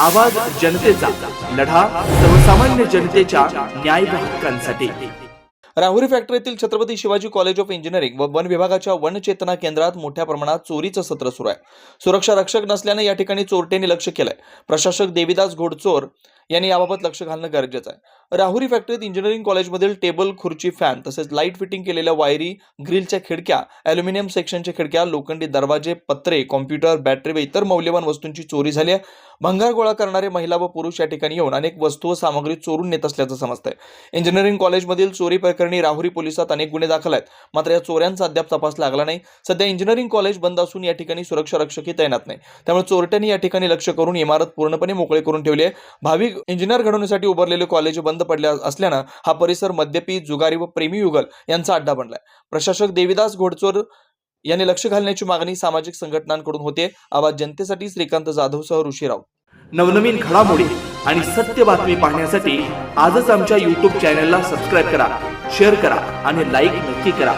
आवाज जनतेचा लढा सर्वसामान्य जनतेच्या न्याय हक्कांसाठी. Rahuri फॅक्टरीतील Chhatrapati Shivaji college of engineering व वन विभागाच्या वन चेतना केंद्रात मोठ्या प्रमाणात चोरीचं सत्र सुरू आहे. सुरक्षा रक्षक नसल्याने या ठिकाणी चोरट्यांनी लक्ष केलंय. प्रशासक देविदास घोडचोर यांनी याबाबत लक्ष घालणं गरजेचं आहे. राहुरी फॅक्टरीत इंजिनिअरिंग कॉलेजमधील टेबल खुर्ची फॅन तसेच लाइट फिटिंग केलेल्या वायरी ग्रिलच्या खिडक्या ॲल्युमिनियम सेक्शनच्या खिडक्या लोखंडी दरवाजे पत्रे कॉम्प्युटर बॅटरी व इतर मौल्यवान वस्तूंची चोरी झाली आहे. भंगार गोळा करणारे महिला व पुरुष या ठिकाणी येऊन अनेक वस्तू व सामग्री चोरून नेत असल्याचं समजतंय. इंजिनिअरिंग कॉलेजमधील चोरी प्रकरणी राहुरी पोलिसात अनेक गुन्हे दाखल आहेत. मात्र या चोऱ्यांचा अद्याप तपास लागला नाही. सध्या इंजिनिअरिंग कॉलेज बंद असून या ठिकाणी सुरक्षा रक्षकही तैनात नाही. त्यामुळे चोरट्यांनी या ठिकाणी लक्ष करून इमारत पूर्णपणे मोकळे करून ठेवली आहे. भाविक इंजिनियर घडवण्यासाठी उभारलेले कॉलेज बंद पडले असल्यानं हा परिसर मद्यपी जुगारी व प्रेमी युगल यांचा अड्डा बनलाय. प्रशासक देविदास घोडचोर यांनी लक्ष घालण्याची मागणी सामाजिक संघटनांकडून होते. आवाज जनतेसाठी श्रीकांत जाधवसह ऋषीराव नवनवीन घडामोडी आणि सत्य बातमी पाहण्यासाठी आजच आमच्या युट्यूब चॅनलला सबस्क्राईब करा शेअर करा आणि लाईक नक्की करा.